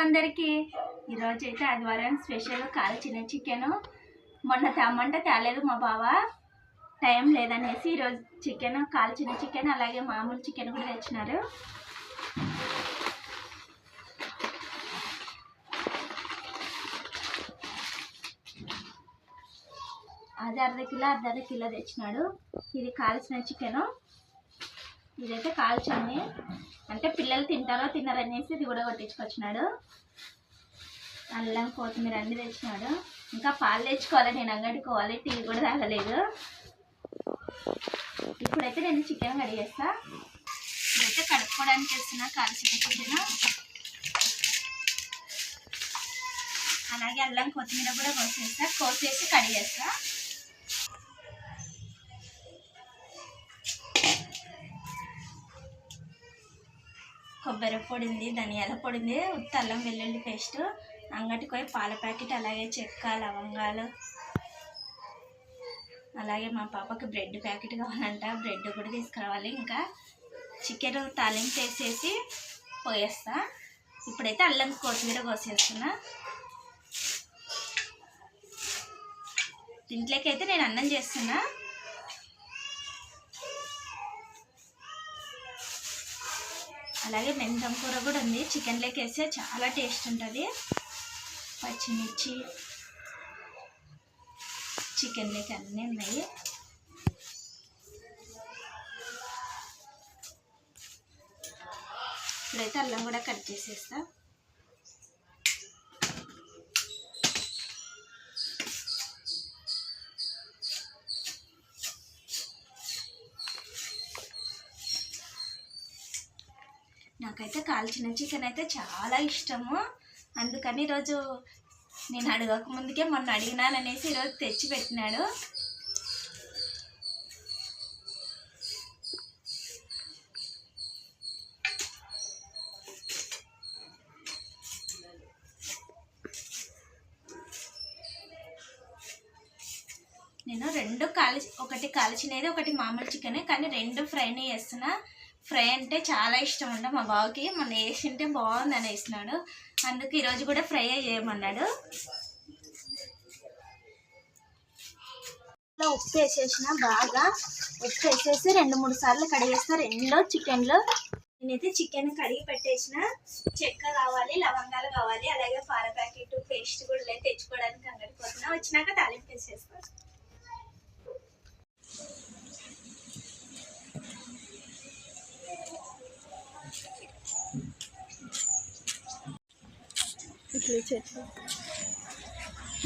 అందరికీ ఈరోజు అయితే ఆదివారం స్పెషల్ కాల్చిన చికెను. మొన్న తెమ్మంటే తేలేదు మా బావ. టైం లేదనేసి ఈరోజు చికెన్ కాల్చిన చికెన్ అలాగే మామూలు చికెన్ కూడా తెచ్చినారు. అది అర్ధ కిలో అర్ధ అర్ధ కిలో తెచ్చినాడు. ఇది కాల్చిన చికెను. ఇదైతే కాల్చండి అంటే పిల్లలు తింటారో తిన్నారనేసి ఇది కూడా కొట్టించుకొచ్చినాడు. అల్లం కొత్తిమీర అన్ని తెచ్చినాడు. ఇంకా పాలు తెచ్చుకోవాలి నేను అంగడికి క్వాలిటీ టీ కూడా తాగలేదు. ఇప్పుడైతే నేను చికెన్ కడిగేస్తా ఇదైతే కడుక్కోవడానికి వేస్తున్నా కాల్చిన చికెన్ అలాగే అల్లం కొత్తిమీర కూడా కోసేస్తా. కోసేసి కడిగేస్తా కొబ్బరి పొడి ఉంది ధనియాల పొడి ఉంది ఉత్త అల్లం వెల్లుల్లి పేస్ట్ అంగటికి పోయి పాల ప్యాకెట్ అలాగే చెక్క లవంగాలు. అలాగే మా పాపకి బ్రెడ్ ప్యాకెట్ కావాలంట బ్రెడ్ కూడా తీసుకురావాలి. ఇంకా చికెన్ తాలింపు వేసేసి పోయేస్తా. ఇప్పుడైతే అల్లం కొత్తిమీర కోసేస్తున్నా. దీంట్లోకి అయితే నేను అన్నం చేస్తున్నా. అలాగే మెంతం కూర కూడా ఉంది. చికెన్లోకి వేస్తే చాలా టేస్ట్ ఉంటుంది. పచ్చిమిర్చి చికెన్లోకి అన్నీ ఉన్నాయి. ఇప్పుడైతే అల్లం కూడా కట్ చేసేస్తాను నాకైతే కాల్చిన చికెన్ అయితే చాలా ఇష్టము. అందుకని ఈరోజు నేను అడగక ముందుకే మొన్న అడిగినాననేసి ఈరోజు తెచ్చి పెట్టినాడు. నేను రెండు కాల్చి ఒకటి కాల్చినది ఒకటి మామూలు చికెన్ కానీ రెండు ఫ్రైనే చేస్తున్నా. ఫ్రై అంటే చాలా ఇష్టం అంట మా బావకి. మొన్న వేసింటే బాగుందని వేసినాడు అందుకు ఈరోజు కూడా ఫ్రై చేయమన్నాడు. ఇలా ఉప్పు వేసేసిన బాగా. ఉప్పు వేసేసి రెండు మూడు సార్లు కడిగేస్తా రెండో చికెన్లో. నేనైతే చికెన్ కడిగి పెట్టేసిన. చెక్క కావాలి లవంగాలు కావాలి అలాగే పాల ప్యాకెట్ పేస్ట్ కూడా తెచ్చుకోవడానికి అంగడికి వచ్చినా వచ్చినాక తాలింపు వేసేస్తాను ఇట్లా చెట్లు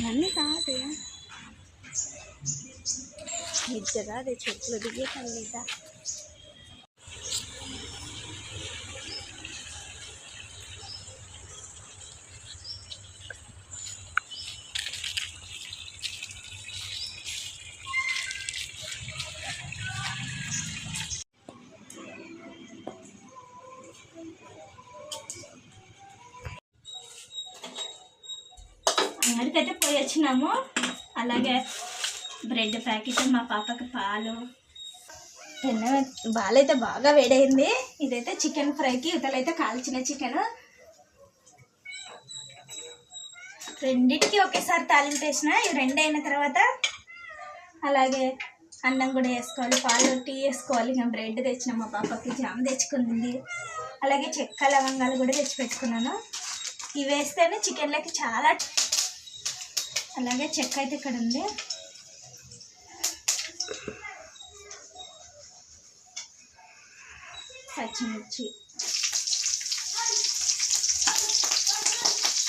అన్నీ కాదు ఇద్దరు అదే చెట్లు దిగే కలిదా పోయి వచ్చినాము. అలాగే బ్రెడ్ ప్యాకెట్ మా పాపకి పాలు. బాలైతే బాగా వేడైంది. ఇదైతే చికెన్ ఫ్రైకి ఇతలైతే కాల్చిన చికెన్. రెండింటికి ఒకేసారి తాలింపు వేసిన ఇవి రెండు అయిన తర్వాత అలాగే అన్నం కూడా వేసుకోవాలి పాలు టీ వేసుకోవాలి. ఇంకా బ్రెడ్ తెచ్చిన మా పాపకి జామ్ తెచ్చుకుంది. అలాగే చెక్క లవంగాలు కూడా తెచ్చి పెట్టుకున్నాను. ఇవి వేస్తేనే చికెన్లోకి చాలా అలాగే చెక్క అయితే ఇక్కడ ఉంది. పచ్చిమిర్చి.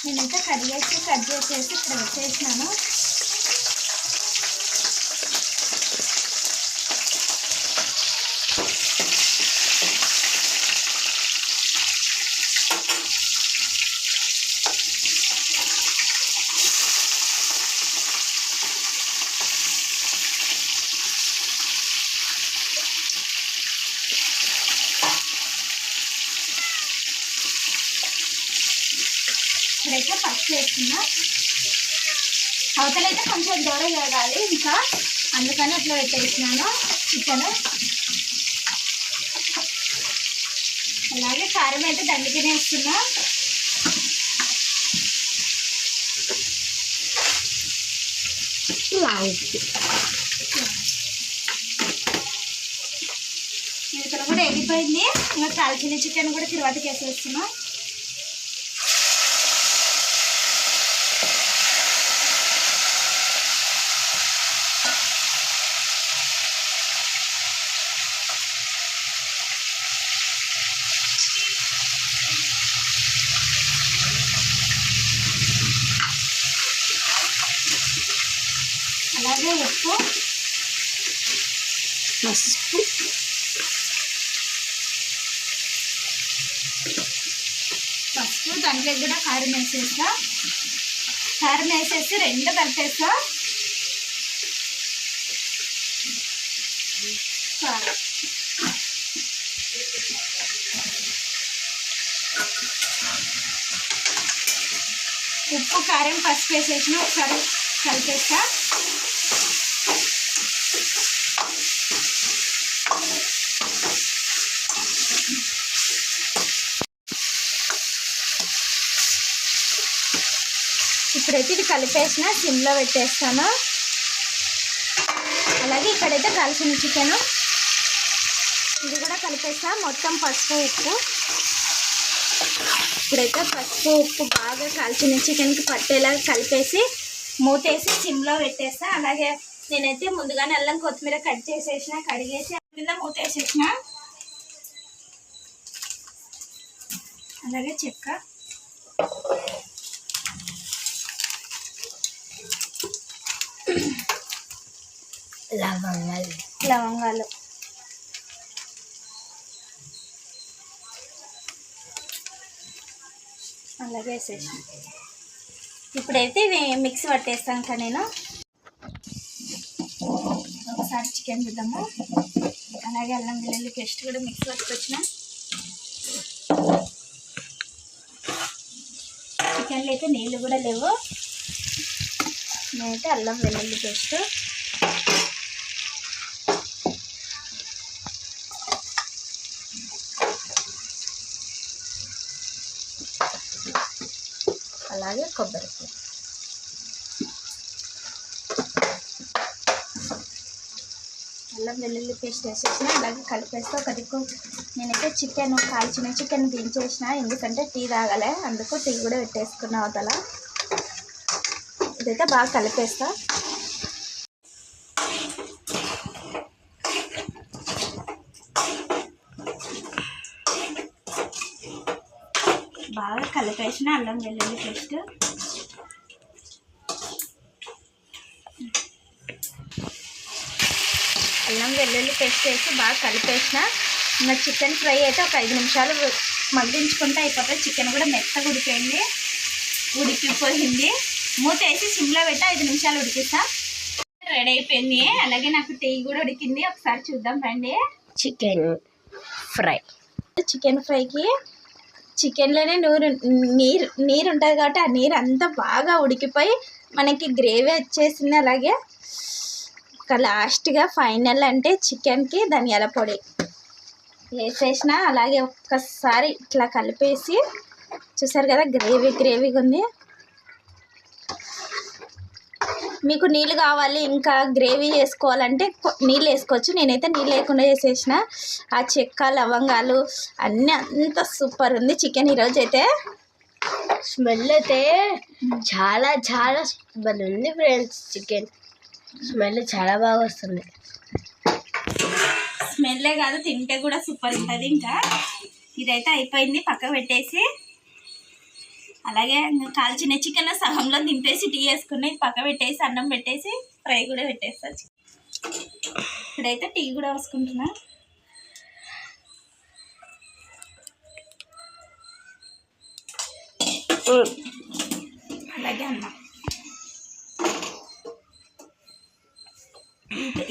నేనైతే అయితే కట్ చేసేసి ఇక్కడ వచ్చేసినాను వేసుకున్నా. అవతలైతే కొంచెం దూర జరగాలి ఇంకా. అందుకని అట్లా పెట్టేసినాను. ఇక్కడ. అలాగే కారం అయితే దండికనే వేస్తున్నా. ఇక్కడ కూడా వెళ్ళిపోయింది ఇంకా కాల్చిన చికెన్ కూడా తిరువాతకి వేసేస్తున్నాం దగ్గర కూడా కారం వేసేస్తా. కారం వేసేసి రెండు కలిపేస్తా. కారం ఉప్పు కారం పసుపు వేసేసిన ఒకసారి కలిపేస్తా. ఇప్పుడైతే ఇది కలిపేసిన సిమ్లో పెట్టేస్తాను. అలాగే ఇక్కడైతే కలిసిన చికెన్. ఇది కూడా కలిపేస్తా మొత్తం పసుపు ఉప్పు. ఇప్పుడైతే పసుపు ఉప్పు బాగా కాల్చిన చికెన్కి పట్టేలా కలిపేసి మూతేసి సిమ్లో పెట్టేస్తా. అలాగే నేనైతే ముందుగానే అల్లం కొత్తిమీర కట్ చేసేసిన కడిగేసి కింద మూతేసేసిన. అలాగే చెక్క. లవంగాలు. లవంగాలు. అలాగే వేసేసి. ఇప్పుడైతే ఇవి మిక్సీ పట్టేస్తాను కదా నేను. ఒకసారి చికెన్ చూద్దాము. అలాగే అల్లం వెల్లుల్లి పేస్ట్ కూడా మిక్సీ పట్టుకొచ్చిన. చికెన్లో అయితే నీళ్ళు కూడా లేవు. నేనైతే అల్లం వెల్లుల్లి పేస్ట్. అలాగే కొబ్బరి అల్లం వెల్లుల్లి పేస్ట్ వేసేసిన అలాగే కలిపేస్తే ఒక దిక్కు. నేనైతే చికెన్ కాల్చిన చికెన్ దించేసిన ఎందుకంటే టీ తాగలే అందుకు టీ కూడా పెట్టేసుకున్న అవతల. ఇదైతే బాగా కలిపేస్తా. కలిపేసిన అల్లం వెల్లుల్లి పేస్ట్. అల్లం వెల్లుల్లి పేస్ట్ వేసి బాగా కలిపేసిన. ఇంకా చికెన్ ఫ్రై అయితే ఒక ఐదు నిమిషాలు మగ్గించుకుంటే అయిపోతుంది. చికెన్ కూడా మెత్తగా ఉడిపోయింది ఉడికిపోయింది. మూత వేసి సిమ్లో పెట్టి ఐదు నిమిషాలు ఉడికిస్తా. రెడీ అయిపోయింది. అలాగే నాకు టీ కూడా ఉడికింది. ఒకసారి చూద్దాం రండి. Chicken fry. చికెన్ ఫ్రైకి చికెన్లోనే నూరు నీరు నీరు ఉంటుంది కాబట్టి ఆ నీరు అంతా బాగా ఉడికిపోయి మనకి గ్రేవీ వచ్చేసింది. అలాగే ఒక లాస్ట్గా ఫైనల్ అంటే చికెన్కి ధనియాల పొడి వేసేసిన. అలాగే ఒక్కసారి ఇట్లా కలిపేసి చూసారు కదా గ్రేవీ గ్రేవీగా ఉంది. మీకు నీళ్ళు కావాలి ఇంకా గ్రేవీ చేసుకోవాలంటే నీళ్ళు వేసుకోవచ్చు. నేనైతే నీళ్ళు లేకుండా చేసేసిన. ఆ చెక్క లవంగాలు అన్నీ అంత సూపర్ ఉంది చికెన్ ఈరోజు అయితే. స్మెల్ అయితే చాలా చాలా సూపర్ ఉంది ఫ్రెండ్స్ చికెన్. స్మెల్ చాలా బాగా వస్తుంది. స్మెల్లే కాదు తింటే కూడా సూపర్ ఉంటుంది ఇంకా. ఇదైతే అయిపోయింది పక్క పెట్టేసి. అలాగే కాల్చిన చికెన్ సగంలో దింపేసి టీ వేసుకుని పక్క పెట్టేసి అన్నం పెట్టేసి ఫ్రై కూడా పెట్టేస్తా. ఇప్పుడైతే టీ కూడా వేసుకుంటున్నా. అలాగే అన్నం.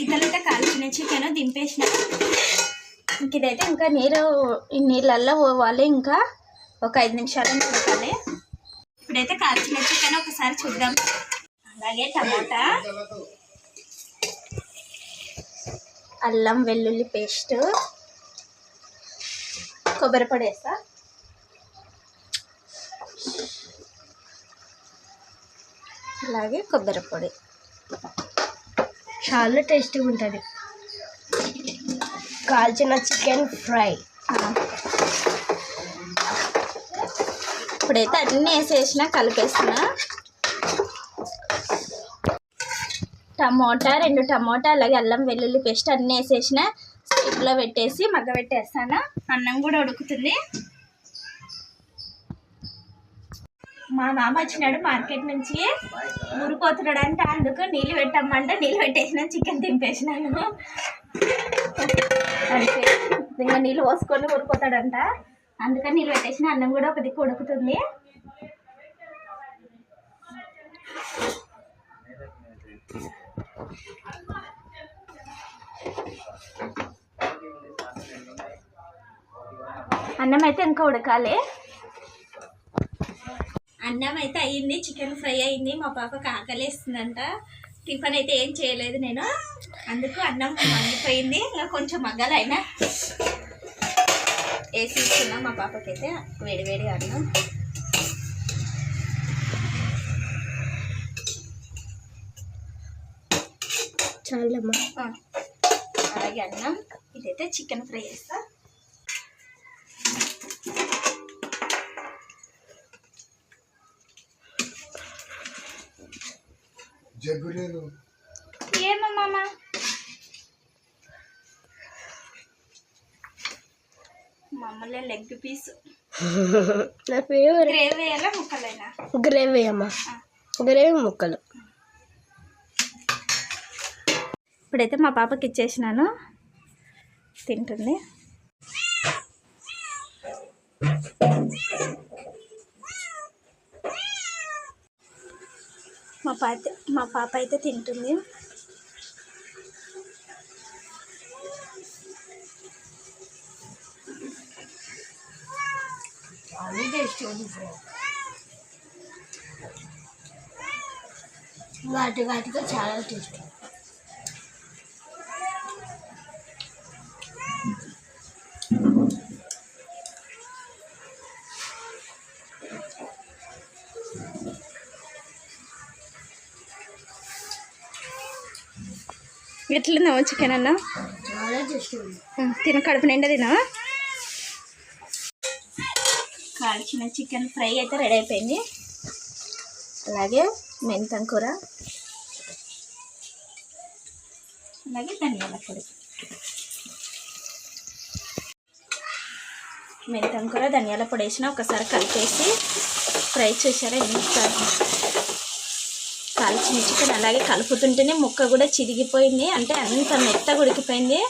ఇతలైతే కాల్చిన చికెన్ దింపేసిన. ఇంక ఇదైతే ఇంకా నీరు నీళ్ళల్లో పోవాలి. ఇంకా ఒక ఐదు నిమిషాలు ఉడకాలి ఇప్పుడైతే కాల్చిన చికెన్ ఒకసారి చూద్దాం. అలాగే టమాటా. అల్లం వెల్లుల్లి పేస్ట్. కొబ్బరి పొడి వేస్తా అలాగే కొబ్బరి పొడి. చాలా టేస్టీగా ఉంటుంది. కాల్చిన చికెన్ ఫ్రై. ఇప్పుడైతే అన్నీ వేసేసిన కలిపేసిన టమోటా రెండు టమోటా అలాగే అల్లం వెల్లుల్లి పేస్ట్ అన్నీ వేసేసిన స్టిక్లో పెట్టేసి మగ్గ పెట్టేస్తాను. అన్నం కూడా ఉడుకుతుంది. మా మామ వచ్చినాడు మార్కెట్ నుంచి. ఊరిపోతున్నాడు అంటే అందుకు నీళ్ళు పెట్టమ్మంటే. నీళ్ళు పెట్టేసిన చికెన్ దింపేసినాను అంతే ఇంకా నీళ్ళు పోసుకొని ఊరిపోతాడంట. అందుకని నీళ్ళు పెట్టేసిన అన్నం కూడా ఒక దిక్కు ఉడుకుతుంది. అన్నం అయితే ఇంకా ఉడకాలి. అన్నం అయితే అయ్యింది చికెన్ ఫ్రై అయింది మా పాపకి ఆకలేస్తుందంట టిఫిన్ అయితే ఏం చేయలేదు నేను. అందుకు అన్నం మండిపోయింది ఇంకా కొంచెం మగ్గలైనా వేసి ఇస్తున్నాం మా పాపకి అయితే వేడి వేడి అన్నం. చాలమ్మా. ఆ, అలాగే అన్నం. ఇదైతే చికెన్ ఫ్రై చేస్తా. జగ్గు లేదు. ఏమో మామ? మామూలు లెగ్ పీస్. నా ఫేవరెట్ గ్రేవీ ముక్కలైనా? గ్రేవీ అమ్మా. గ్రేవీ ముక్కలు. ఇప్పుడైతే మా పాపకి ఇచ్చేసినాను. తింటుంది. మా పాత మా పాప అయితే తింటుంది. వాటి వాటితో చాలా టేస్టీ. ఎట్లుందామా చికెన్ అన్న? తిన కడుపు నిండా తినా కాల్చిన చికెన్ ఫ్రై అయితే రెడీ అయిపోయింది. అలాగే మెంతం కూర. అలాగే ధనియాల పొడి. మెంతం కూర ధనియాల పొడి వేసిన ఒకసారి కలిపేసి ఫ్రై చేశారా ఎంత కాల్చిన చికెన్ అలాగే కలుపుతుంటేనే ముక్క కూడా చిరిగిపోయింది. అంటే అంత మెత్తగా ఉడికిపోయింది.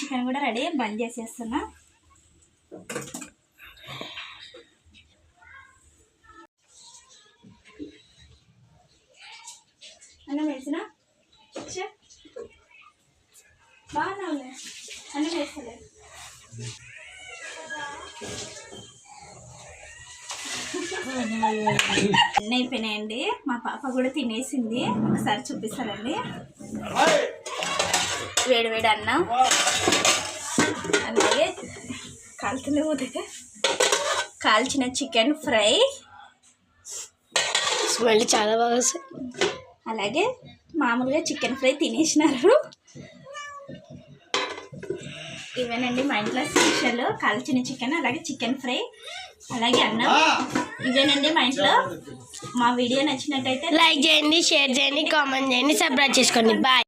చికెన్ కూడా రెడీ బంద్ చేసేస్తున్నా. అన్నం వేసిన? బాగున్నావులే అన్నం వేస్తలే. అన్నీ అయిపోయినాయండి. మా పాప కూడా తినేసింది. ఒకసారి చూపిస్తారండి వేడి వేడి అన్నం. అలాగే పోతే కాల్చిన చికెన్ ఫ్రై. స్మెల్ చాలా బాగా అలాగే మామూలుగా చికెన్ ఫ్రై తినేసినారు. ఇవేనండి మా ఇంట్లో స్పెషల్ కాల్చిన చికెన్ అలాగే చికెన్ ఫ్రై అలాగే అన్నం. ఇవేనండి మా ఇంట్లో. మా వీడియో నచ్చినట్టయితే లైక్ చేయండి షేర్ చేయండి కామెంట్ చేయండి సబ్స్క్రైబ్ చేసుకోండి. బాయ్.